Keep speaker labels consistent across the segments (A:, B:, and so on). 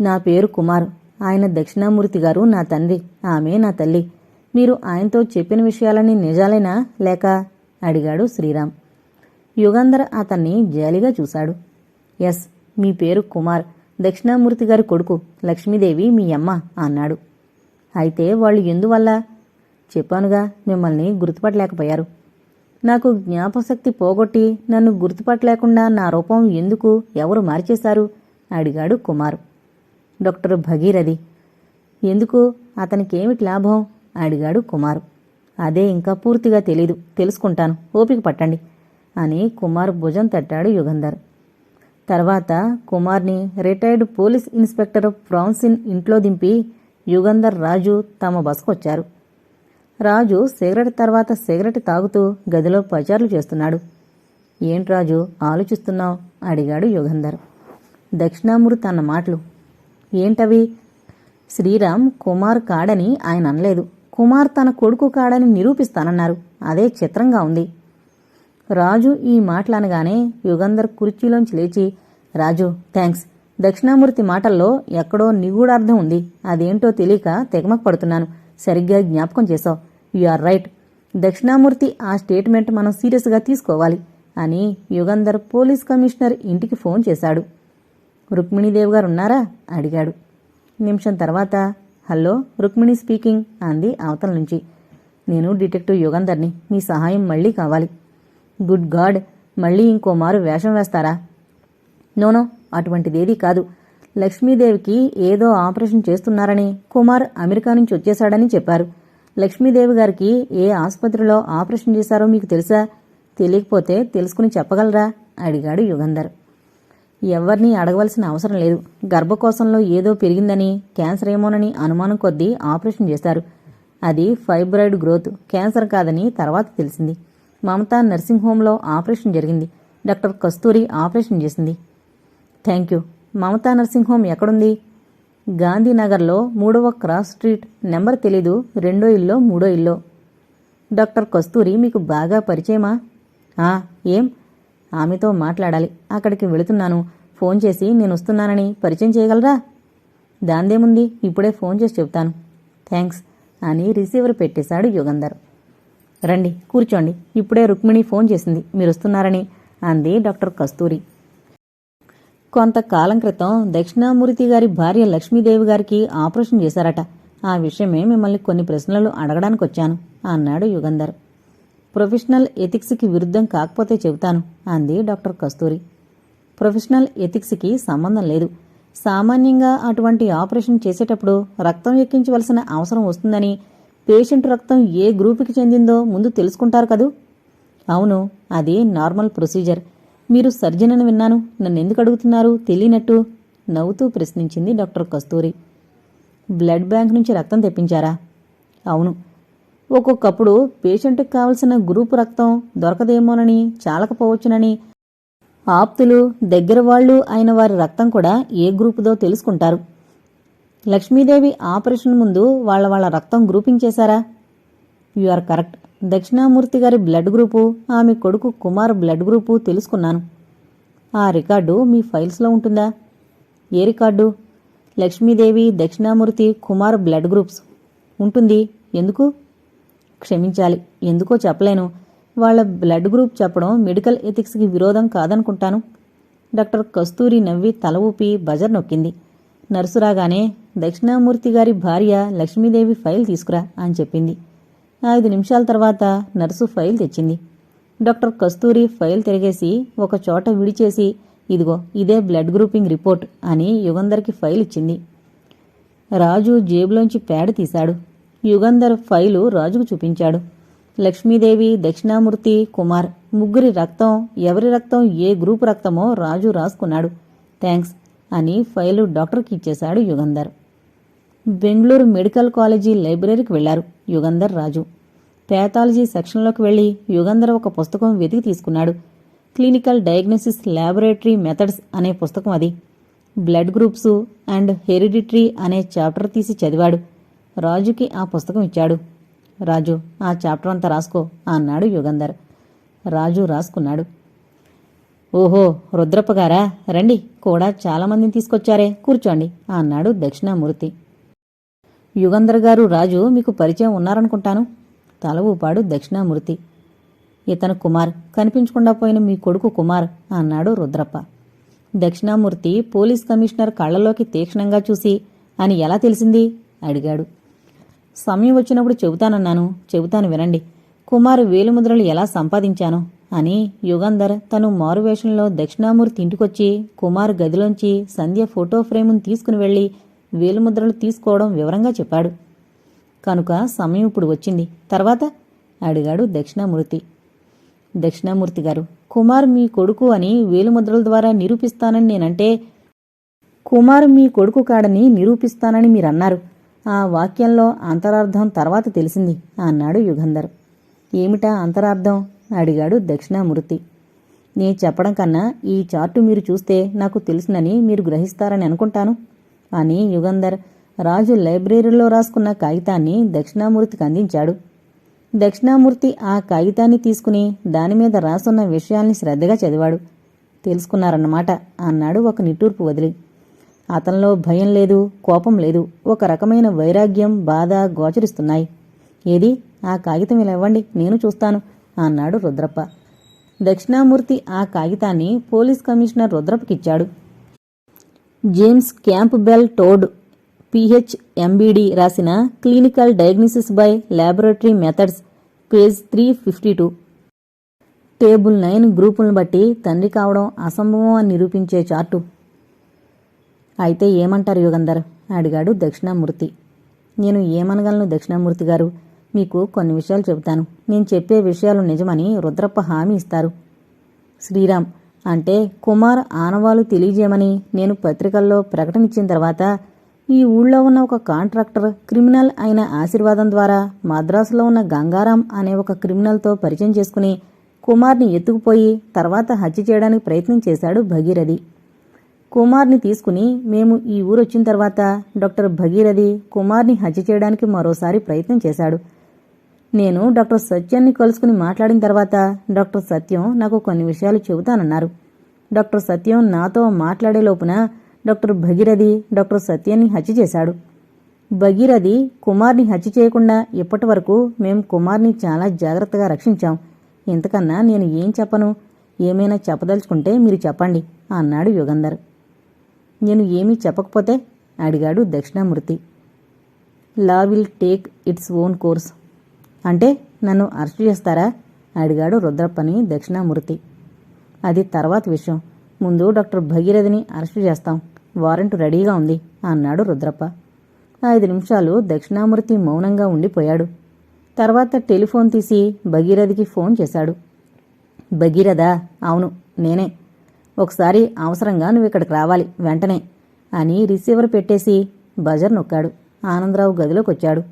A: నా పేరు కుమార్. ఆయన దక్షిణామూర్తి గారు నా తండ్రి. ఆమె నా తల్లి. మీరు ఆయనతో చెప్పిన విషయాలన్నీ నిజాలేనా లేక? అడిగాడు శ్రీరామ్. యుగంధర్ అతన్ని జాలిగా చూశాడు. ఎస్ మీ పేరు కుమార్. దక్షిణామూర్తి గారి కొడుకు. లక్ష్మీదేవి మీ అమ్మ అన్నాడు. అయితే వాళ్ళు ఎందువల్ల? చెప్పానుగా మిమ్మల్ని గుర్తుపట్టలేకపోయారు. నాకు జ్ఞాపశక్తి పోగొట్టి నన్ను గుర్తుపట్టలేకుండా నా రూపం ఎందుకు? ఎవరు మార్చేశారు? అడిగాడు కుమార్. డాక్టర్ భగీరథి. ఎందుకు? అతనికేమిటి లాభం? అడిగాడు కుమార్. అదే ఇంకా పూర్తిగా తెలీదు. తెలుసుకుంటాను. ఓపిక పట్టండి అని కుమార్ భుజం తట్టాడు యుగంధర్. తర్వాత కుమార్ని రిటైర్డ్ పోలీస్ ఇన్స్పెక్టర్ ఫ్రాన్సిన్ ఇంట్లో దింపి యుగంధర్ రాజు తమ బస్కొచ్చారు రాజు సిగరెట్ తర్వాత సిగరెట్ తాగుతూ గదిలో పచారులు చేస్తున్నాడు. ఏంటి రాజు? ఆలోచిస్తున్నావు? అడిగాడు యుగంధర్. దక్షిణామూర్తి అన్న మాటలు. ఏంటవి? శ్రీరామ్ కుమార్ కాడని ఆయన అనలేదు. కుమార్ తన కొడుకు కాడని నిరూపిస్తానన్నారు. అదే చిత్రంగా ఉంది. రాజు ఈ మాటలనగానే యుగంధర్ కుర్చీలోంచి లేచి రాజు థ్యాంక్స్ దక్షిణామూర్తి మాటల్లో ఎక్కడో నిగూఢార్థం ఉంది. అదేంటో తెలియక తెగమక పడుతున్నాను. సరిగ్గా జ్ఞాపకం చేశావు. You are right. దక్షిణామూర్తి ఆ స్టేట్మెంట్ మనం సీరియస్గా తీసుకోవాలి అని యుగంధర్ పోలీస్ కమిషనర్ ఇంటికి ఫోన్ చేశాడు. రుక్మిణీదేవి గారు ఉన్నారా? అడిగాడు. నిమిషం తర్వాత హలో రుక్మిణి స్పీకింగ్ అంది అవతల నుంచి. నేను డిటెక్టివ్ యుగంధర్ని. మీ సహాయం మళ్ళీ కావాలి. Good god! మళ్ళీ ఇంకో మారు వేషం వేస్తారా? నోనో అటువంటిదేదీ కాదు. లక్ష్మీదేవికి ఏదో ఆపరేషన్ చేస్తున్నారని కుమార్ అమెరికా నుంచి వచ్చేశాడని చెప్పారు. లక్ష్మీదేవి గారికి ఏ ఆసుపత్రిలో ఆపరేషన్ చేశారో మీకు తెలుసా? తెలియకపోతే తెలుసుకుని చెప్పగలరా? అడిగాడు యుగంధర్. ఎవరిని అడగవలసిన అవసరం లేదు. గర్భకోశంలో ఏదో పెరిగిందని క్యాన్సర్ ఏమోనని అనుమానం కొద్దీ ఆపరేషన్ చేశారు అది ఫైబ్రాయిడ్ గ్రోత్. క్యాన్సర్ కాదని తర్వాత తెలిసింది. మమతా నర్సింగ్ హోంలో ఆపరేషన్ జరిగింది. డాక్టర్ కస్తూరి ఆపరేషన్ చేసింది. Thank you. Mamata nursing home ఎక్కడుంది? గాంధీనగర్లో మూడవ క్రాస్ స్ట్రీట్. నెంబర్ తెలీదు. రెండో ఇల్లో మూడో ఇల్లో. డాక్టర్ కస్తూరి మీకు బాగా పరిచయమా? ఏం? ఆమెతో మాట్లాడాలి. అక్కడికి వెళుతున్నాను. ఫోన్ చేసి నేను వస్తున్నానని పరిచయం చేయగలరా? దాందేముంది? ఇప్పుడే ఫోన్ చేసి చెప్తాను. థ్యాంక్స్ అని రిసీవర్ పెట్టేశాడు యుగంధర్. రండి కూర్చోండి. ఇప్పుడే రుక్మిణి ఫోన్ చేసింది. మీరు వస్తున్నారని అంది డాక్టర్ కస్తూరి. కొంతకాలం క్రితం దక్షిణామూర్తి గారి భార్య లక్ష్మీదేవి గారికి ఆపరేషన్ చేశారట. ఆ విషయమే మిమ్మల్ని కొన్ని ప్రశ్నలు అడగడానికి వచ్చాను అన్నాడు యుగంధర్. ప్రొఫెషనల్ ఎథిక్స్కి విరుద్ధం కాకపోతే చెబుతాను అంది డాక్టర్ కస్తూరి. ప్రొఫెషనల్ ఎథిక్స్కి సంబంధం లేదు. సామాన్యంగా అటువంటి ఆపరేషన్ చేసేటప్పుడు రక్తం ఎక్కించవలసిన అవసరం వస్తుందని పేషెంట్ రక్తం ఏ గ్రూపుకి చెందిందో ముందు తెలుసుకుంటారు కదూ? అవును అది నార్మల్ ప్రొసీజర్. మీరు సర్జన్ అని విన్నాను నన్ను ఎందుకు అడుగుతున్నారు తెలియనట్టు నవ్వుతూ ప్రశ్నించింది డాక్టర్ కస్తూరి. బ్లడ్ బ్యాంక్ నుంచి రక్తం తెప్పించారా? అవును ఒక్కొక్కప్పుడు పేషెంట్కి కావలసిన గ్రూపు రక్తం దొరకదేమోనని చాలకపోవచ్చునని ఆప్తులు దగ్గర వాళ్ళు అయిన వారి రక్తం కూడా ఏ గ్రూపుదో తెలుసుకుంటారు. లక్ష్మీదేవి ఆపరేషన్ ముందు వాళ్ళ వాళ్ళ రక్తం గ్రూపింగ్ చేశారా? You are correct. దక్షిణామూర్తి గారి బ్లడ్ గ్రూపు ఆమె కొడుకు కుమార్ బ్లడ్ గ్రూపు తెలుసుకున్నాను. ఆ రికార్డు మీ ఫైల్స్లో ఉంటుందా? ఏ record? Lakshmidevi Dakshinamurthy Kumar blood groups. ఉంటుంది. ఎందుకు? క్షమించాలి. ఎందుకో చెప్పలేను. వాళ్ళ బ్లడ్ గ్రూప్ చెప్పడం మెడికల్ ఎథిక్స్కి విరోధం కాదనుకుంటాను. డాక్టర్ కస్తూరి నవ్వి తల ఊపి బజర్ నొక్కింది. నర్సు రాగానే దక్షిణామూర్తి గారి భార్య లక్ష్మీదేవి ఫైల్ తీసుకురా అని చెప్పింది. ఐదు నిమిషాల తర్వాత నర్సు ఫైల్ తెచ్చింది. డాక్టర్ కస్తూరి ఫైల్ తిరిగేసి ఒక చోట విడిచేసి ఇదిగో ఇదే బ్లడ్ గ్రూపింగ్ రిపోర్ట్ అని యుగంధర్కి ఫైల్ ఇచ్చింది. రాజు జేబులోంచి ప్యాడ్ తీశాడు. యుగంధర్ ఫైలు రాజుకు చూపించాడు. లక్ష్మీదేవి దక్షిణామూర్తి కుమార్ ముగ్గురి రక్తం ఎవరి రక్తం ఏ గ్రూపు రక్తమో రాజు రాసుకున్నాడు. థ్యాంక్స్ అని ఫైలు డాక్టర్కి ఇచ్చేశాడు యుగంధర్. బెంగళూరు మెడికల్ కాలేజీ లైబ్రరీకి వెళ్ళారు యుగంధర్ రాజు. పేథాలజీ సెక్షన్లోకి వెళ్ళి యుగంధర్ ఒక పుస్తకం వెతికి తీసుకున్నాడు. క్లినికల్ డయాగ్నోసిస్ ల్యాబొరేటరీ మెథడ్స్ అనే పుస్తకం అది. బ్లడ్ గ్రూప్స్ అండ్ హెరిడిటరీ అనే చాప్టర్ తీసి చదివాడు. రాజుకి ఆ పుస్తకం ఇచ్చాడు. రాజు ఆ చాప్టర్ అంతా రాసుకో అన్నాడు యుగంధర్. రాజు రాసుకున్నాడు. ఓహో రుద్రప్ప గారా? రండి కూడా చాలామందిని తీసుకొచ్చారే. కూర్చోండి అన్నాడు దక్షిణామూర్తి. యుగంధర్ గారు రాజు మీకు పరిచయం ఉన్నారనుకుంటాను తల ఊపాడు దక్షిణామూర్తి. ఇతను కుమార్ కనిపించకుండా పోయిన మీ కొడుకు కుమార్ అన్నాడు రుద్రప్ప. దక్షిణామూర్తి పోలీస్ కమిషనర్ కళ్ళలోకి తీక్షణంగా చూసి అని ఎలా తెలిసింది? అడిగాడు. సమయం వచ్చినప్పుడు చెబుతానన్నాను. చెబుతాను వినండి. కుమారు వేలుముద్రలు ఎలా సంపాదించాను? అని యుగంధర్ తను మారువేషంలో దక్షిణామూర్తి ఇంటికొచ్చి కుమార్ గదిలోంచి సంధ్య ఫోటో ఫ్రేమును తీసుకుని వెళ్ళి వేలుముద్రలు తీసుకోవడం వివరంగా చెప్పాడు. కనుక సమయం ఇప్పుడు వచ్చింది. తర్వాత? అడిగాడు దక్షిణామూర్తి. దక్షిణామూర్తి గారు కుమార్ మీ కొడుకు అని వేలుముద్రల ద్వారా నిరూపిస్తానని నేనంటే కుమార్ మీ కొడుకు కాడని నిరూపిస్తానని మీరన్నారు. ఆ వాక్యంలో అంతరార్థం తర్వాత తెలిసింది అన్నాడు యుగంధర్. ఏమిటా అంతరార్థం? అడిగాడు దక్షిణామూర్తి. నేను చెప్పడం కన్నా ఈ చార్టు మీరు చూస్తే నాకు తెలుసునని మీరు గ్రహిస్తారని అనుకుంటాను. అని యుగంధర్ రాజు లైబ్రరీలో రాసుకున్న కాగితాన్ని దక్షిణామూర్తికి అందించాడు. దక్షిణామూర్తి ఆ కాగితాన్ని తీసుకుని దానిమీద రాసున్న విషయాల్ని శ్రద్ధగా చదివాడు. తెలుసుకున్నారన్నమాట అన్నాడు ఒక నిట్టూర్పు వదిలి. అతనిలో భయం లేదు కోపం లేదు. ఒక రకమైన వైరాగ్యం బాధ గోచరిస్తున్నాయి. ఏది? ఆ కాగితం ఇలా ఇవ్వండి నేను చూస్తాను అన్నాడు రుద్రప్ప. దక్షిణామూర్తి ఆ కాగితాన్ని police commissioner రుద్రప్పకిచ్చాడు. James Campbell Todd PH MBD రాసిన clinical diagnosis by laboratory methods page three fifty two. Table nine గ్రూపులను బట్టి తండ్రి కావడం అసంభవం అని నిరూపించే చార్టు. అయితే ఏమంటారు యుగంధర్? అడిగాడు దక్షిణామూర్తి. నేను ఏమనగలను దక్షిణామూర్తి గారు? మీకు కొన్ని విషయాలు చెబుతాను. నేను చెప్పే విషయాలు నిజమని రుద్రప్ప హామీ ఇస్తారు. శ్రీరామ్ అంటే కుమార్ ఆనవాలు తెలియజేయమని నేను పత్రికల్లో ప్రకటన ఇచ్చిన తర్వాత ఈ ఊళ్ళో ఉన్న ఒక కాంట్రాక్టర్ క్రిమినల్ అయిన ఆశీర్వాదం ద్వారా మద్రాసులో ఉన్న గంగారాం అనే ఒక క్రిమినల్తో పరిచయం చేసుకుని కుమార్ని ఎత్తుకుపోయి తర్వాత హత్య చేయడానికి ప్రయత్నం చేశాడు భగీరథి. కుమార్ని తీసుకుని మేము ఈ ఊరు వచ్చిన తర్వాత డాక్టర్ భగీరథి కుమార్ని హత్య చేయడానికి మరోసారి ప్రయత్నం చేశాడు. నేను డాక్టర్ సత్యాన్ని కలుసుకుని మాట్లాడిన తర్వాత డాక్టర్ సత్యం నాకు కొన్ని విషయాలు చెబుతానన్నారు. డాక్టర్ సత్యం నాతో మాట్లాడే లోపున డాక్టర్ భగీరథి డాక్టర్ సత్యాన్ని హత్య చేశాడు. భగీరథి కుమార్ని హత్య చేయకుండా ఇప్పటి వరకు మేం కుమార్ని చాలా జాగ్రత్తగా రక్షించాం. ఇంతకన్నా నేను ఏం చెప్పను? ఏమైనా చెప్పదలుచుకుంటే మీరు చెప్పండి అన్నాడు యుగంధర్. నేను ఏమీ చెప్పకపోతే? అడిగాడు Dakshinamurthy. Law will take its own course. అంటే నన్ను అరెస్ట్ చేస్తారా? అడిగాడు రుద్రప్పని దక్షిణామూర్తి. అది తర్వాత విషయం. ముందు డాక్టర్ భగీరథిని అరెస్టు చేస్తాం. వారెంట్ రెడీగా ఉంది అన్నాడు రుద్రప్ప. ఐదు నిమిషాలు దక్షిణామూర్తి మౌనంగా ఉండిపోయాడు. తర్వాత టెలిఫోన్ తీసి భగీరథికి ఫోన్ చేశాడు. భగీరథా అవును నేనే. ఒకసారి అవసరంగా నువ్వు ఇక్కడికి రావాలి వెంటనే అని రిసీవర్ పెట్టేసి బజర్ నొక్కాడు. ఆనందరావు గదిలోకి వచ్చాడు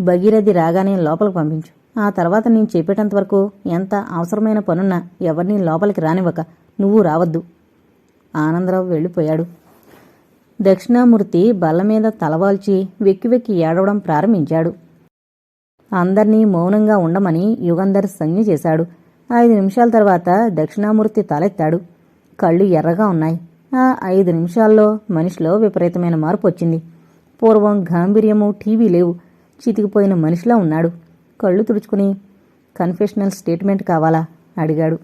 A: భగీరథి రాగానే లోపలికి పంపించు. ఆ తర్వాత నేను చెప్పేటంత వరకు ఎంత అవసరమైన పనున్నా ఎవరిని లోపలికి రానివ్వక నువ్వు రావద్దు. ఆనందరావు వెళ్ళిపోయాడు. దక్షిణామూర్తి బల్ల మీద తలవాల్చి వెక్కి వెక్కి ఏడవడం ప్రారంభించాడు. అందర్నీ మౌనంగా ఉండమని యుగంధర్ సంజ్ఞ చేశాడు. ఐదు నిమిషాల తర్వాత దక్షిణామూర్తి తలెత్తాడు. కళ్ళు ఎర్రగా ఉన్నాయి. ఆ ఐదు నిమిషాల్లో మనిషిలో విపరీతమైన మార్పు వచ్చింది. పూర్వం గాంభీర్యము టీవీ లేవు. చితికిపోయిన మనిషిలా ఉన్నాడు. కళ్ళు తుడుచుకుని కన్ఫెషనల్ స్టేట్మెంట్ కావాలా? అడిగాడు.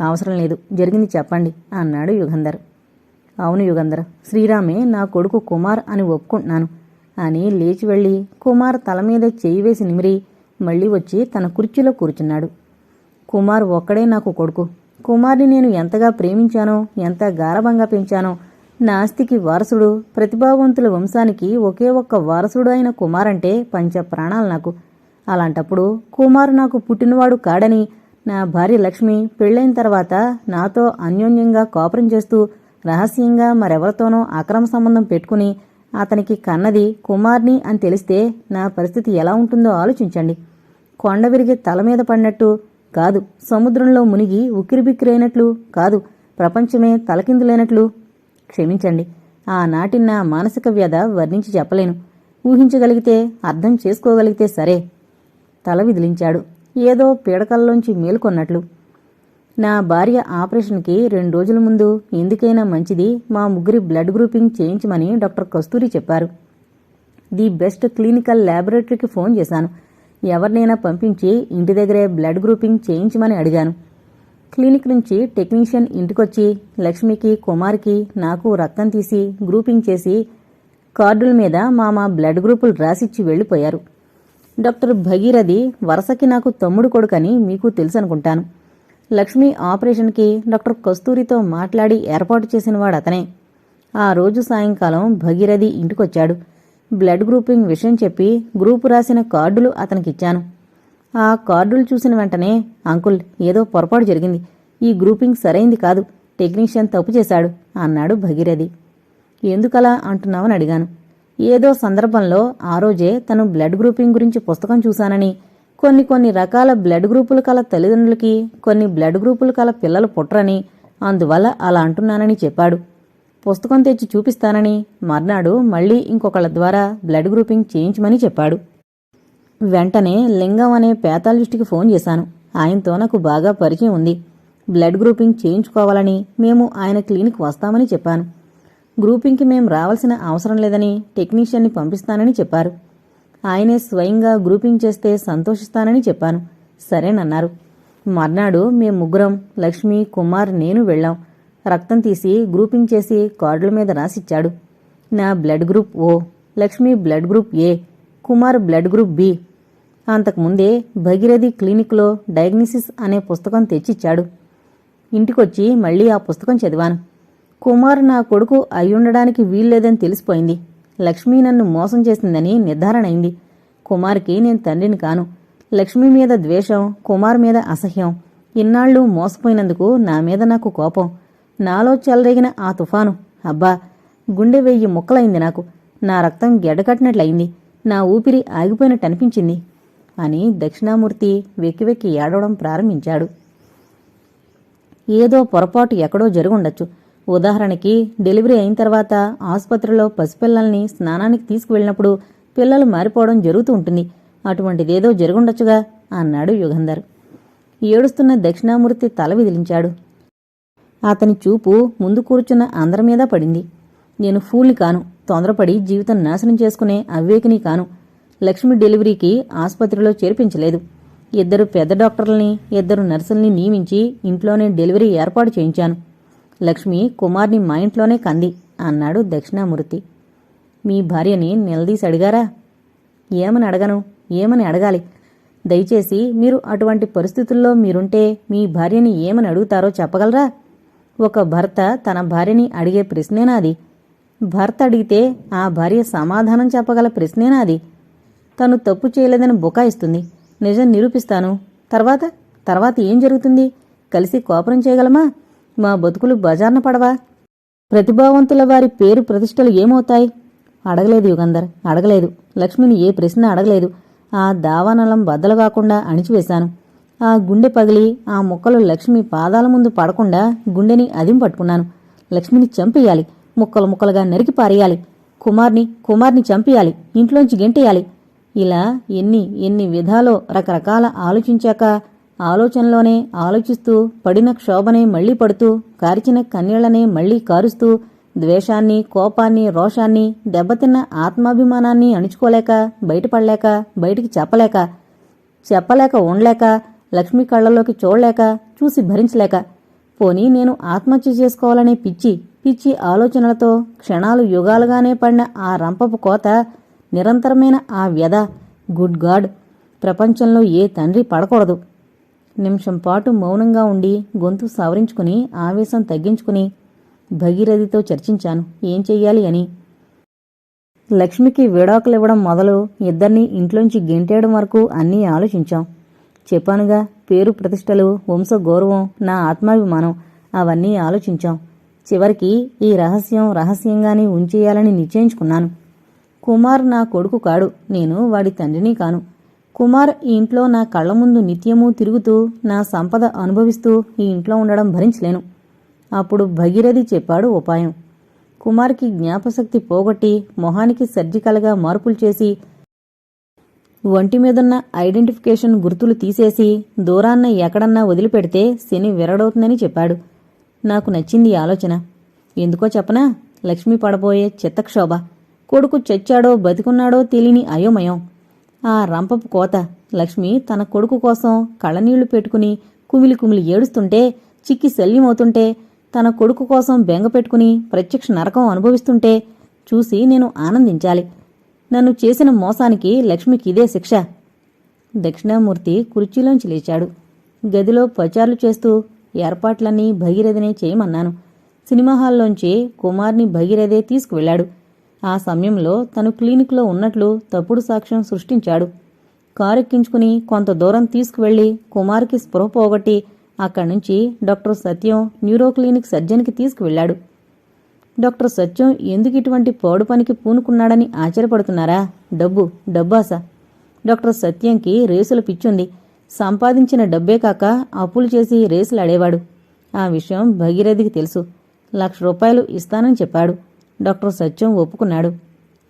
A: అవసరం లేదు. జరిగింది చెప్పండి అన్నాడు యుగంధర్. అవును యుగంధర్ శ్రీరామే నా కొడుకు కుమార్ అని ఒప్పుకుంటున్నాను. అని లేచి వెళ్ళి కుమార్ తల మీద చేయి వేసి నిమిరి మళ్ళీ వచ్చి తన కుర్చీలో కూర్చున్నాడు. కుమార్ ఒక్కడే నాకు కొడుకు. కుమార్ని నేను ఎంతగా ప్రేమించానో ఎంత గారభంగా పెంచానో నా ఆస్తికి వారసుడు ప్రతిభావంతుల వంశానికి ఒకే ఒక్క వారసుడు అయిన కుమార్ అంటే పంచ ప్రాణాలు నాకు. అలాంటప్పుడు కుమార్ నాకు పుట్టినవాడు కాడని నా భార్య లక్ష్మి పెళ్ళైన తర్వాత నాతో అన్యోన్యంగా కాపురం చేస్తూ రహస్యంగా మరెవరితోనో అక్రమ సంబంధం పెట్టుకుని అతనికి కన్నది కుమార్ని అని తెలిస్తే నా పరిస్థితి ఎలా ఉంటుందో ఆలోచించండి. కొండ విరిగి తల మీద పడినట్టు కాదు. సముద్రంలో మునిగి ఉక్కిరిబిక్కిరైనట్లు కాదు. ప్రపంచమే తలకిందులైనట్లు క్షమించండి. ఆనాటి నా మానసిక వ్యధ వర్ణించి చెప్పలేను. ఊహించగలిగితే అర్థం చేసుకోగలిగితే సరే తల విదిలించాడు. ఏదో పీడకల్లోంచి మేలుకొన్నట్లు. నా భార్య ఆపరేషన్కి రెండు రోజుల ముందు ఎందుకైనా మంచిది మా ముగ్గురి బ్లడ్ గ్రూపింగ్ చేయించమని డాక్టర్ కస్తూరి చెప్పారు. ది బెస్ట్ క్లినికల్ ల్యాబొరేటరీకి ఫోన్ చేశాను. ఎవరినైనా పంపించి ఇంటి దగ్గరే బ్లడ్ గ్రూపింగ్ చేయించమని అడిగాను. క్లినిక్ నుంచి టెక్నీషియన్ ఇంటికొచ్చి లక్ష్మికి కుమార్కి నాకు రక్తం తీసి గ్రూపింగ్ చేసి కార్డుల మీద మా మా బ్లడ్ గ్రూపులు రాసిచ్చి వెళ్ళిపోయారు. డాక్టర్ భగీరథి వరసకి నాకు తమ్ముడు కొడుకని మీకు తెలుసనుకుంటాను. లక్ష్మి ఆపరేషన్కి డాక్టర్ కస్తూరితో మాట్లాడి ఏర్పాటు చేసినవాడు అతనే ఆ రోజు సాయంకాలం భగీరథి ఇంటికొచ్చాడు. బ్లడ్ గ్రూపింగ్ విషయం చెప్పి గ్రూపు రాసిన కార్డులు అతనికిచ్చాను. ఆ కార్డులు చూసిన వెంటనే అంకుల్ ఏదో పొరపాటు జరిగింది. ఈ గ్రూపింగ్ సరైంది కాదు. టెక్నీషియన్ తప్పు చేశాడు అన్నాడు భగీరథి. ఎందుకలా అంటున్నావని అడిగాను. ఏదో సందర్భంలో ఆ రోజే తను బ్లడ్ గ్రూపింగ్ గురించి పుస్తకం చూశానని కొన్ని కొన్ని రకాల బ్లడ్ గ్రూపులు కల తల్లిదండ్రులకి కొన్ని బ్లడ్ గ్రూపులు కల పిల్లలు పుట్టరని అందువల్ల అలా అంటున్నానని చెప్పాడు. పుస్తకం తెచ్చి చూపిస్తానని మర్నాడు మళ్ళీ ఇంకొకళ్ళ ద్వారా బ్లడ్ గ్రూపింగ్ చేయించమని చెప్పాడు. వెంటనే లింగం అనే పేతాలజిస్టుకి ఫోన్ చేశాను. ఆయనతో నాకు బాగా పరిచయం ఉంది. బ్లడ్ గ్రూపింగ్ చేయించుకోవాలని మేము ఆయన క్లినిక్ వస్తామని చెప్పాను. గ్రూపింగ్కి మేం రావాల్సిన అవసరం లేదని టెక్నీషియన్ని పంపిస్తానని చెప్పారు. ఆయనే స్వయంగా గ్రూపింగ్ చేస్తే సంతోషిస్తానని చెప్పాను. సరేనన్నారు. మర్నాడు మేం ముగ్గురం లక్ష్మి కుమార్ నేను వెళ్ళాం. రక్తం తీసి గ్రూపింగ్ చేసి కార్డుల మీద రాసిచ్చాడు. నా blood group O Lakshmi blood group A Kumar blood group B. అంతకుముందే భగీరథి క్లినిక్లో డయాగ్నిసిస్ అనే పుస్తకం తెచ్చిచ్చాడు. ఇంటికొచ్చి మళ్ళీ ఆ పుస్తకం చదివాను. కుమార్ నా కొడుకు అయ్యుండడానికి వీల్లేదని తెలిసిపోయింది. లక్ష్మి నన్ను మోసం చేసిందని నిర్ధారణ అయింది. కుమార్కి నేను తండ్రిని కాను. లక్ష్మి మీద ద్వేషం కుమార్ మీద అసహ్యం. ఇన్నాళ్ళు మోసపోయినందుకు నా మీద నాకు కోపం. నాలో చెలరేగిన ఆ తుఫాను. అబ్బా గుండె వెయ్యి ముక్కలైంది నాకు. నా రక్తం గెడకట్టినట్లయింది నా ఊపిరి ఆగిపోయినట్టు అనిపించింది అని దక్షిణామూర్తి వెక్కి వెక్కి ఏడవడం ప్రారంభించాడు. ఏదో పొరపాటు ఎక్కడో జరుగుండొచ్చు. ఉదాహరణకి డెలివరీ అయిన తర్వాత ఆసుపత్రిలో పసిపిల్లల్ని స్నానానికి తీసుకువెళ్ళినప్పుడు పిల్లలు మారిపోవడం జరుగుతూ ఉంటుంది. అటువంటిదేదో జరుగుండొచ్చుగా అన్నాడు యుగంధర్. ఏడుస్తున్న దక్షిణామూర్తి తల విదిలించాడు. అతని చూపు ముందు కూర్చున్న అందరి మీద పడింది. నేను ఫూల్ని కాను తొందరపడి జీవితం నాశనం చేసుకునే అవివేకిని కాను. లక్ష్మి డెలివరీకి ఆసుపత్రిలో చేర్పించలేదు. ఇద్దరు పెద్ద డాక్టర్లని ఇద్దరు నర్సుల్ని నియమించి ఇంట్లోనే డెలివరీ ఏర్పాటు చేయించాను. లక్ష్మి కుమార్ని మా ఇంట్లోనే కంది అన్నాడు దక్షిణామూర్తి. మీ భార్యని నిలదీసి అడిగారా? ఏమని అడగను ఏమని అడగాలి? దయచేసి మీరు అటువంటి పరిస్థితుల్లో మీరుంటే మీ భార్యని ఏమని అడుగుతారో చెప్పగలరా? ఒక భర్త తన భార్యని అడిగే ప్రశ్నేనాది భర్త అడిగితే ఆ భార్య సమాధానం చెప్పగల ప్రశ్నేనా అది తను తప్పు చేయలేదని బుకాయిస్తుంది నిజం నిరూపిస్తాను. తర్వాత? తర్వాత ఏం జరుగుతుంది? కలిసి కోపరం చేయగలమా? మా బతుకులు బజార్న పడవా? ప్రతిభావంతుల వారి పేరు ప్రతిష్టలు ఏమవుతాయి? అడగలేదు యుగంధర్. అడగలేదు. లక్ష్మిని ఏ ప్రశ్న అడగలేదు. ఆ దావానలం బద్దలు కాకుండా అణిచివేశాను. ఆ గుండె పగిలి ఆ ముక్కలు లక్ష్మి పాదాల ముందు పడకుండా గుండెని అదిం పట్టుకున్నాను. లక్ష్మిని చంపేయాలి. ముక్కలు ముక్కలుగా నరికి పారేయాలి. కుమార్ని కుమార్ని చంపేయాలి. ఇంట్లోంచి గెంటేయాలి. ఇలా ఎన్ని ఎన్ని విధాలో రకరకాల ఆలోచించాక ఆలోచనలోనే ఆలోచిస్తూ పడిన క్షోభనే మళ్ళీ పడుతూ కారిచిన కన్నీళ్ళనే మళ్ళీ కారుస్తూ ద్వేషాన్ని కోపాన్ని రోషాన్ని దెబ్బతిన్న ఆత్మాభిమానాన్ని అణుచుకోలేక బయటపడలేక బయటికి చెప్పలేక చెప్పలేక ఉండలేక లక్ష్మి కళ్ళలోకి చూడలేక చూసి భరించలేక పోనీ నేను ఆత్మహత్య చేసుకోవాలనే పిచ్చి పిచ్చి ఆలోచనలతో క్షణాలు యుగాలుగానే పడిన ఆ రంపపు కోత నిరంతరమైన ఆ వ్యధ గుడ్ గాడ్ ప్రపంచంలో ఏ తండ్రి పడకూడదు. నిమిషం పాటు మౌనంగా ఉండి గొంతు సవరించుకుని ఆవేశం తగ్గించుకుని భగీరథితో చర్చించాను. ఏం చెయ్యాలి అని. లక్ష్మికి విడాకులివ్వడం మొదలు ఇద్దరిని ఇంట్లోంచి గెంటేయడం వరకు అన్నీ ఆలోచించాం. చెప్పానుగా పేరు ప్రతిష్టలు వంశ గౌరవం నా ఆత్మాభిమానం అవన్నీ ఆలోచించాం. చివరికి ఈ రహస్యం రహస్యంగానే ఉంచేయాలని నిశ్చయించుకున్నాను. కుమార్ నా కొడుకు కాడు నేను వాడి తండ్రిని కాను. కుమార్ ఈ ఇంట్లో నా కళ్ళ ముందు నిత్యము తిరుగుతూ నా సంపద అనుభవిస్తూ ఈ ఇంట్లో ఉండడం భరించలేను. అప్పుడు భగీరథి చెప్పాడు ఉపాయం. కుమార్కి జ్ఞాపశక్తి పోగొట్టి మొహానికి సర్జికల్గా మార్పులు చేసి ఒంటి మీదున్న ఐడెంటిఫికేషన్ గుర్తులు తీసేసి దూరాన్న ఎక్కడన్నా వదిలిపెడితే శని విరడవుతుందని చెప్పాడు. నాకు నచ్చింది ఆలోచన. ఎందుకో చెప్పనా? లక్ష్మి పడబోయే చిత్తక్షోభ. కొడుకు చచ్చాడో బతికున్నాడో తెలియని అయోమయం. ఆ రంపపు కోత. లక్ష్మి తన కొడుకు కోసం కళ్ళనీళ్ళు పెట్టుకుని కుమిలి కుమిలి ఏడుస్తుంటే చిక్కి శల్యమవుతుంటే తన కొడుకు కోసం బెంగ పెట్టుకుని ప్రత్యక్ష నరకం అనుభవిస్తుంటే చూసి నేను ఆనందించాలి. నన్ను చేసిన మోసానికి లక్ష్మికి ఇదే శిక్ష. దక్షిణామూర్తి కుర్చీలోంచి లేచాడు. గదిలో పచారులు చేస్తూ ఏర్పాట్లన్నీ భగీరథనే చేయమన్నాను. సినిమా హాల్లోంచి కుమార్ని భగీరథే తీసుకువెళ్ళాడు. ఆ సమయంలో తను క్లినిక్లో ఉన్నట్లు తప్పుడు సాక్ష్యం సృష్టించాడు. కారెక్కించుకుని కొంత దూరం తీసుకువెళ్ళి కుమార్కి స్పృహ పోగొట్టి అక్కడి నుంచి డాక్టర్ సత్యం న్యూరో క్లినిక్ సర్జన్కి తీసుకువెళ్ళాడు. డాక్టర్ సత్యం ఎందుకు ఇటువంటి పోడు పనికి పూనుకున్నాడని ఆశ్చర్యపడుతున్నారా? డబ్బు డబ్బాస. డాక్టర్ సత్యంకి రేసుల పిచ్చుంది. సంపాదించిన డబ్బే కాక అప్పులు చేసి రేసులు అడేవాడు ఆ విషయం భగీరథికి తెలుసు. లక్ష రూపాయలు ఇస్తానని చెప్పాడు. డాక్టర్ సత్యం ఒప్పుకున్నాడు.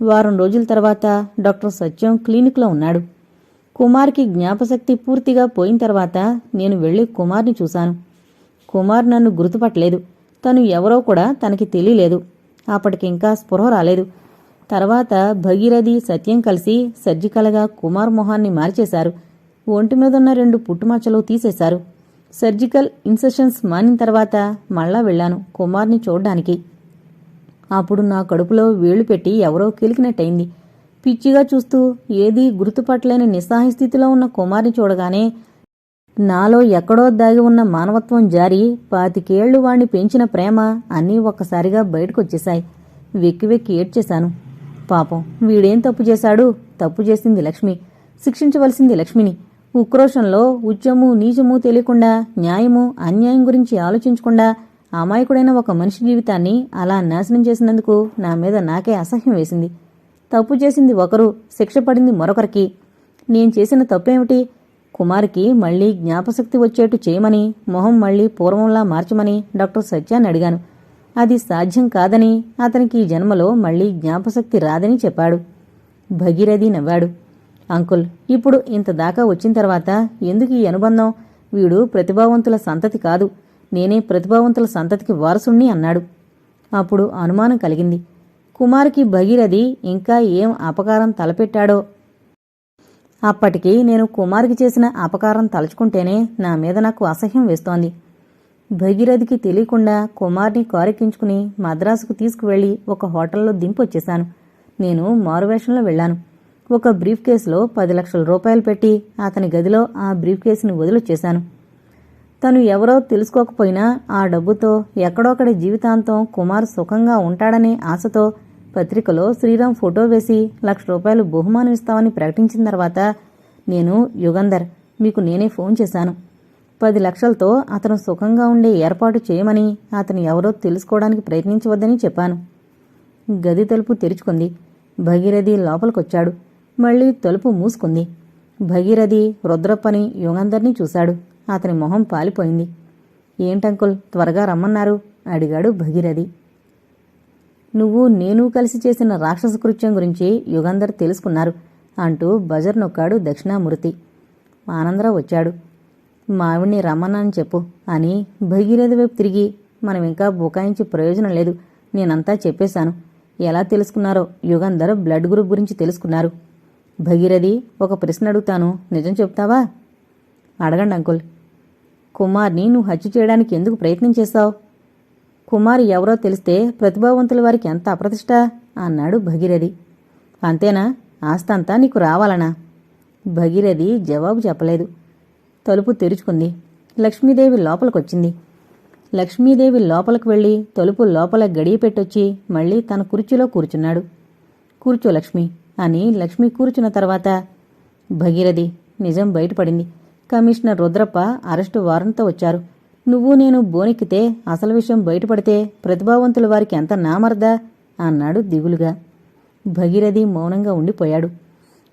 A: వారం రోజుల తర్వాత డాక్టర్ సత్యం క్లినిక్లో ఉన్నాడు. కుమార్కి జ్ఞాపశక్తి పూర్తిగా పోయిన తర్వాత నేను వెళ్ళి కుమార్ని చూశాను. కుమార్ నన్ను గుర్తుపట్టలేదు. తను ఎవరో కూడా తనకి తెలియలేదు. అప్పటికింకా స్పృహ రాలేదు. తర్వాత భగీరథి సత్యం కలిసి సర్జికల్గా కుమార్ మొహాన్ని మార్చేశారు. ఒంటి మీదున్న రెండు పుట్టుమచ్చలు తీసేశారు. సర్జికల్ ఇన్సెషన్స్ మానిన తర్వాత మళ్ళా వెళ్ళాను కుమార్ని చూడ్డానికి. అప్పుడు నా కడుపులో వేళ్ళు పెట్టి ఎవరో కిలికినట్టయింది. పిచ్చిగా చూస్తూ ఏదీ గుర్తుపట్టలేని నిస్సహాయ స్థితిలో ఉన్న కుమార్ని చూడగానే నాలో ఎక్కడో దాగి ఉన్న మానవత్వం జారి పాతికేళ్ళు వాణ్ణి పెంచిన ప్రేమ అన్నీ ఒక్కసారిగా బయటకొచ్చేశాయి. వెక్కి వెక్కి ఏడ్చేశాను. పాపం వీడేం తప్పు చేశాడు? తప్పు చేసింది లక్ష్మి. శిక్షించవలసింది లక్ష్మిని. ఉక్రోషంలో ఉచ్చము నీచము తెలియకుండా న్యాయము అన్యాయం గురించి ఆలోచించకుండా అమాయకుడైన ఒక మనిషి జీవితాన్ని అలా నాశనం చేసినందుకు నా మీద నాకే అసహ్యం వేసింది. తప్పు చేసింది ఒకరు శిక్ష పడింది మరొకరికి. నేను చేసిన తప్పేమిటి? కుమార్కి మళ్ళీ జ్ఞాపశక్తి వచ్చేట్టు చేయమని మొహం మళ్ళీ పూర్వంలా మార్చమని డాక్టర్ సత్యాన్ని అడిగాను. అది సాధ్యం కాదని అతనికి ఈ జన్మలో మళ్ళీ జ్ఞాపశక్తి రాదని చెప్పాడు. భగీరథి నవ్వాడు. అంకుల్ ఇప్పుడు ఇంత దాకా వచ్చిన తర్వాత ఎందుకు ఈ అనుబంధం? వీడు ప్రతిభావంతుల సంతతి కాదు. నేనే ప్రతిభావంతుల సంతతికి వారసుణ్ణి అన్నాడు. అప్పుడు అనుమానం కలిగింది. కుమార్కి భగీరథి ఇంకా ఏం అపకారం తలపెట్టాడో అప్పటికి నేను కుమార్కి చేసిన అపకారం తలుచుకుంటేనే నా మీద నాకు అసహ్యం వేస్తోంది. భగీరథికి తెలియకుండా కుమార్ని కారెక్కించుకుని మద్రాసుకు తీసుకువెళ్ళి ఒక హోటల్లో దింపొచ్చేశాను. నేను మారువేషంలో వెళ్ళాను. ఒక బ్రీఫ్ కేసులో పది లక్షల రూపాయలు పెట్టి అతని గదిలో ఆ బ్రీఫ్ కేసుని వదిలొచ్చేశాను. తను ఎవరో తెలుసుకోకపోయినా ఆ డబ్బుతో ఎక్కడోక్కడ జీవితాంతం కుమార్ సుఖంగా ఉంటాడనే ఆశతో పత్రికలో శ్రీరామ్ ఫోటో వేసి లక్ష రూపాయలు బహుమానం ఇస్తామని ప్రకటించిన తర్వాత నేను యుగంధర్ మీకు నేనే ఫోన్ చేశాను. పది లక్షలతో అతను సుఖంగా ఉండే ఏర్పాటు చేయమని అతను ఎవరో తెలుసుకోవడానికి ప్రయత్నించవద్దని చెప్పాను. గది తలుపు తెరుచుకుంది. భగీరథి లోపలికొచ్చాడు. మళ్ళీ తలుపు మూసుకుంది. భగీరథి రుద్రప్పని యుగంధర్ని చూశాడు. అతని మొహం పాలిపోయింది. ఏంటంకుల్ త్వరగా రమ్మన్నారు అడిగాడు భగీరథి. నువ్వు నేను కలిసి చేసిన రాక్షస కృత్యం గురించి యుగంధర్ తెలుసుకున్నారు అంటూ బజర్ నొక్కాడు దక్షిణామూర్తి. ఆనందరావు వచ్చాడు. మావిణ్ణి రమ్మన్నాని చెప్పు అని భగీరథి వైపు తిరిగి మనం ఇంకా బుకాయించి ప్రయోజనం లేదు నేనంతా చెప్పేశాను. ఎలా తెలుసుకున్నారో యుగంధర్ బ్లడ్ గ్రూప్ గురించి తెలుసుకున్నారు. భగీరథి ఒక ప్రశ్న అడుగుతాను నిజం చెప్తావా? అడగండి అంకుల్. కుమార్ని నువ్వు హత్య చేయడానికి ఎందుకు ప్రయత్నం చేస్తావు? కుమార్ ఎవరో తెలిస్తే ప్రతిభావంతుల వారికి ఎంత అప్రతిష్ట? అన్నాడు భగీరథి. అంతేనా? ఆస్తంతా నీకు రావాలనా? భగీరథి జవాబు చెప్పలేదు. తలుపు తెరుచుకుంది. లక్ష్మీదేవి లోపలికొచ్చింది. లక్ష్మీదేవి లోపలికి వెళ్ళి తలుపు లోపల గడియ పెట్టొచ్చి మళ్ళీ తన కుర్చీలో కూర్చున్నాడు. కూర్చో లక్ష్మి అని లక్ష్మి కూర్చున్న తర్వాత భగీరథి నిజం బయటపడింది. కమిషనర్ రుద్రప్ప అరెస్టు వారెంట్తో వచ్చారు. నువ్వు నేను బోనెక్కితే అసలు విషయం బయటపడితే ప్రతిభావంతుల వారికి ఎంత నామర్దా అన్నాడు దిగులుగా. భగీరథి మౌనంగా ఉండిపోయాడు.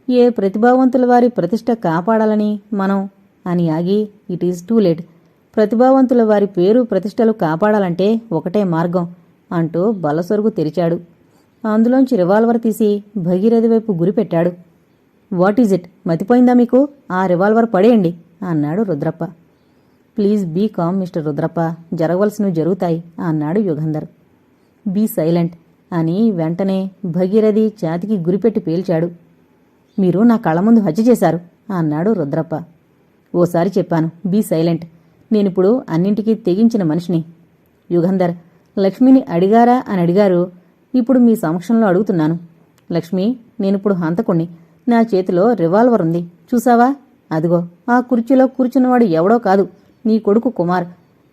A: ఏ ప్రతిభావంతుల వారి ప్రతిష్ట కాపాడాలని మనం? అని ఆగి ఇట్ ఈజ్ టూ లేట్. ప్రతిభావంతుల వారి పేరు ప్రతిష్టలు కాపాడాలంటే ఒకటే మార్గం అంటూ బలసొరుగు తెరిచాడు. అందులోంచి రివాల్వర్ తీసి భగీరథి వైపు గురిపెట్టాడు వాట్ ఈజ్ ఇట్? మతిపోయిందా మీకు? ఆ రివాల్వర్ పడేయండి అన్నాడు Rudrappa. Please be calm mister Rudrappa. జరగవలసినవి జరుగుతాయి అన్నాడు యుగంధర్. బీ సైలెంట్ అని వెంటనే భగీరథి ఛాతికి గురిపెట్టి పేల్చాడు. మీరు నా కళ్ళ ముందు హత్య చేశారు అన్నాడు రుద్రప్ప. ఓసారి చెప్పాను బీ సైలెంట్. నేనిప్పుడు అన్నింటికీ తెగించిన మనిషిని. యుగంధర్ లక్ష్మిని అడిగారా అని అడిగారు. ఇప్పుడు మీ సమక్షంలో అడుగుతున్నాను. లక్ష్మి నేనిప్పుడు హంతకుణ్ణి. నా చేతిలో రివాల్వర్ ఉంది. చూసావా అదిగో ఆ కుర్చీలో కూర్చున్నవాడు ఎవడో కాదు. నీ కొడుకు కుమార్.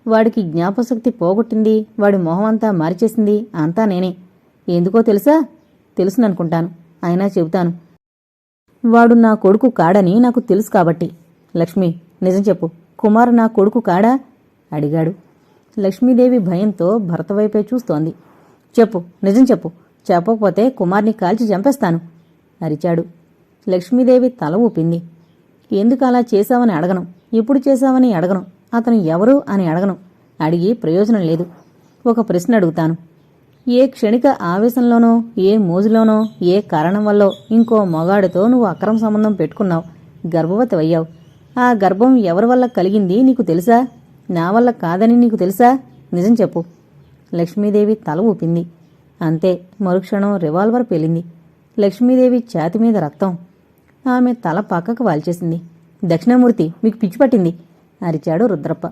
A: వాడికి జ్ఞాపశక్తి పోగొట్టింది వాడి మొహం అంతా మార్చేసింది అంతా నేనే. ఎందుకో తెలుసా? తెలుసుననుకుంటాను. అయినా చెబుతాను. వాడు నా కొడుకు కాడని నాకు తెలుసు కాబట్టి. లక్ష్మి నిజం చెప్పు. కుమార్ నా కొడుకు కాడా? అడిగాడు. లక్ష్మీదేవి భయంతో భర్త వైపే చూస్తోంది. చెప్పు నిజం చెప్పు. చెప్పకపోతే కుమార్ని కాల్చి చంపేస్తాను అరిచాడు. లక్ష్మీదేవి తల ఊపింది. ఎందుకు అలా చేశావని అడగను. ఎప్పుడు చేశావని అడగను. అతను ఎవరు అని అడగను. అడిగి ప్రయోజనం లేదు. ఒక ప్రశ్న అడుగుతాను. ఏ క్షణిక ఆవేశంలోనో ఏ మోజులోనో ఏ కారణం వల్లో ఇంకో మొగాడితో నువ్వు అక్రమ సంబంధం పెట్టుకున్నావు గర్భవతి అయ్యావు? ఆ గర్భం ఎవరి వల్ల కలిగింది నీకు తెలుసా? నా వల్ల కాదని నీకు తెలుసా? నిజం చెప్పు. లక్ష్మీదేవి తల ఊపింది. అంతే మరుక్షణం రివాల్వర్ పేలింది. లక్ష్మీదేవి ఛాతి మీద రక్తం. ఆమె తల పక్కకు వాల్చేసింది. దక్షిణామూర్తి మీకు పిచ్చి పట్టింది అరిచాడు రుద్రప్ప.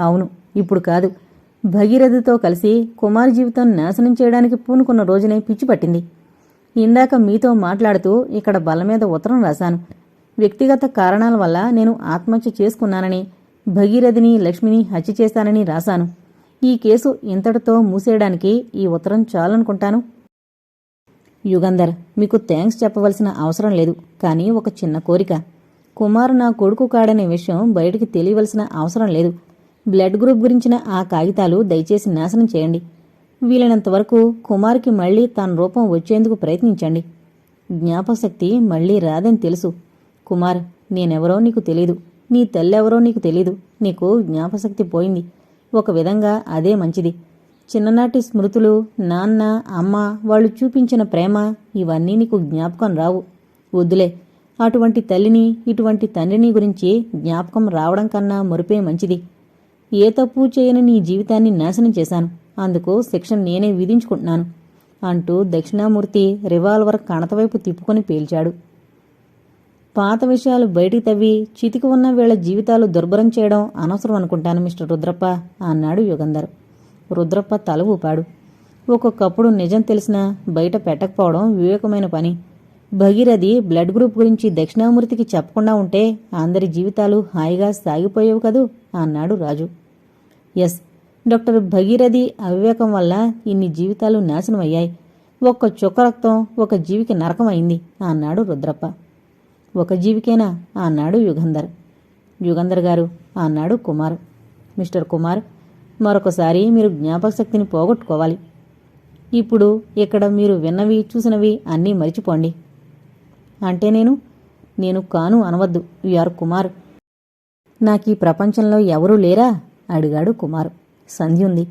A: అవును ఇప్పుడు కాదు. భగీరథితో కలిసి కుమార్ జీవితం నాశనం చేయడానికి పూనుకున్న రోజునే పిచ్చి పట్టింది. ఇందాక మీతో మాట్లాడుతూ ఇక్కడ బల మీద ఉత్తరం రాశాను. వ్యక్తిగత కారణాల వల్ల నేను ఆత్మహత్య చేసుకున్నానని భగీరథిని లక్ష్మిని హత్య చేశానని రాశాను. ఈ కేసు ఇంతటితో మూసేయడానికి ఈ ఉత్తరం చాలనుకుంటాను. యుగంధర్ మీకు థ్యాంక్స్ చెప్పవలసిన అవసరం లేదు కానీ ఒక చిన్న కోరిక. కుమార్ నా కొడుకు కాడనే విషయం బయటికి తెలియవలసిన అవసరం లేదు. బ్లడ్ గ్రూప్ గురించిన ఆ కాగితాలు దయచేసి నాశనం చేయండి. వీలైనంత వరకు కుమార్కి మళ్ళీ తన రూపం వచ్చేందుకు ప్రయత్నించండి. జ్ఞాపశక్తి మళ్ళీ రాదని తెలుసు. కుమార్ నేనెవరో నీకు తెలీదు. నీ తల్లెవరో నీకు తెలీదు. నీకు జ్ఞాపశక్తి పోయింది. ఒక విధంగా అదే మంచిది. చిన్ననాటి స్మృతులు నాన్న అమ్మ వాళ్ళు చూపించిన ప్రేమ ఇవన్నీ నీకు జ్ఞాపకం రావు. వద్దులే. అటువంటి తల్లిని ఇటువంటి తండ్రిని గురించి జ్ఞాపకం రావడం కన్నా మురిపే మంచిది. ఏ తప్పు చేయని నీ జీవితాన్ని నాశనం చేశాను. అందుకు శిక్ష నేనే విధించుకుంటున్నాను అంటూ దక్షిణామూర్తి రివాల్వర్ కణతవైపు తిప్పుకొని పేల్చాడు. పాత విషయాలు బయటికి తవ్వి చితికి ఉన్న వీళ్ళ జీవితాలు దుర్భరం చేయడం అనవసరం అనుకుంటాను మిస్టర్ రుద్రప్ప అన్నాడు యుగంధర్. రుద్రప్ప తల ఊపాడు. ఒక్కొక్కప్పుడు నిజం తెలిసినా బయట పెట్టకపోవడం వివేకమైన పని. భగీరథి బ్లడ్ గ్రూప్ గురించి దక్షిణామూర్తికి చెప్పకుండా ఉంటే అందరి జీవితాలు హాయిగా సాగిపోయేవు కదూ? అన్నాడు రాజు. ఎస్. డాక్టర్ భగీరథి అవివేకం వల్ల ఇన్ని జీవితాలు నాశనం అయ్యాయి ఒక్క చుక్క రక్తం ఒక జీవికి నరకం అయింది అన్నాడు రుద్రప్ప. ఒక జీవికేనా? అన్నాడు యుగంధర్. యుగంధర్ గారు అన్నాడు కుమార్. మిస్టర్ కుమార్ మరొకసారి మీరు జ్ఞాపకశక్తిని పోగొట్టుకోవాలి. ఇప్పుడు ఇక్కడ మీరు విన్నవి చూసినవి అన్నీ మరిచిపోండి. అంటే నేను? నేను కాను అనవద్దు. ఆర్ కుమార్. నాకీ ప్రపంచంలో ఎవరూ లేరా? అడిగాడు కుమార్. సంధి ఉంది.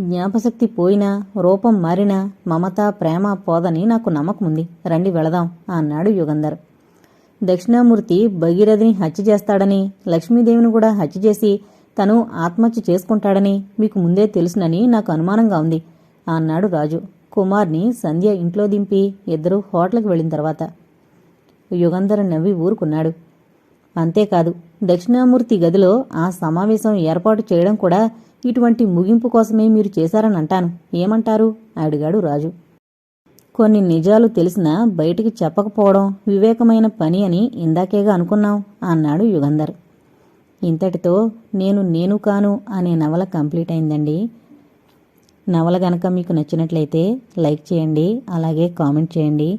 A: జ్ఞాపశక్తి పోయినా రూపం మారినా మమత ప్రేమ పోదని నాకు నమ్మకం ఉంది రండి వెళదాం అన్నాడు యుగంధర్. దక్షిణామూర్తి భగీరథిని హత్య చేస్తాడని లక్ష్మీదేవిని కూడా హత్య చేసి తను ఆత్మహత్య చేసుకుంటాడని మీకు ముందే తెలుసునని నాకు అనుమానంగా ఉంది అన్నాడు రాజు. కుమార్ని సంధ్య ఇంట్లో దింపి ఇద్దరూ హోటల్కి వెళ్ళిన తర్వాత. యుగంధర్ నవ్వి ఊరుకున్నాడు. అంతేకాదు దక్షిణామూర్తి గదిలో ఆ సమావేశం ఏర్పాటు చేయడం కూడా ఇటువంటి ముగింపు కోసమే మీరు చేశారని అంటాను. ఏమంటారు? అడిగాడు రాజు. కొన్ని నిజాలు తెలిసినా బయటికి చెప్పకపోవడం వివేకమైన పని అని ఇందాకేగా అనుకున్నాం అన్నాడు యుగంధర్. ఇంతటితో నేను నేను కాను అనే నవల కంప్లీట్ అయిందండి. నవల గనక మీకు నచ్చినట్లయితే లైక్ చేయండి అలాగే కామెంట్ చేయండి.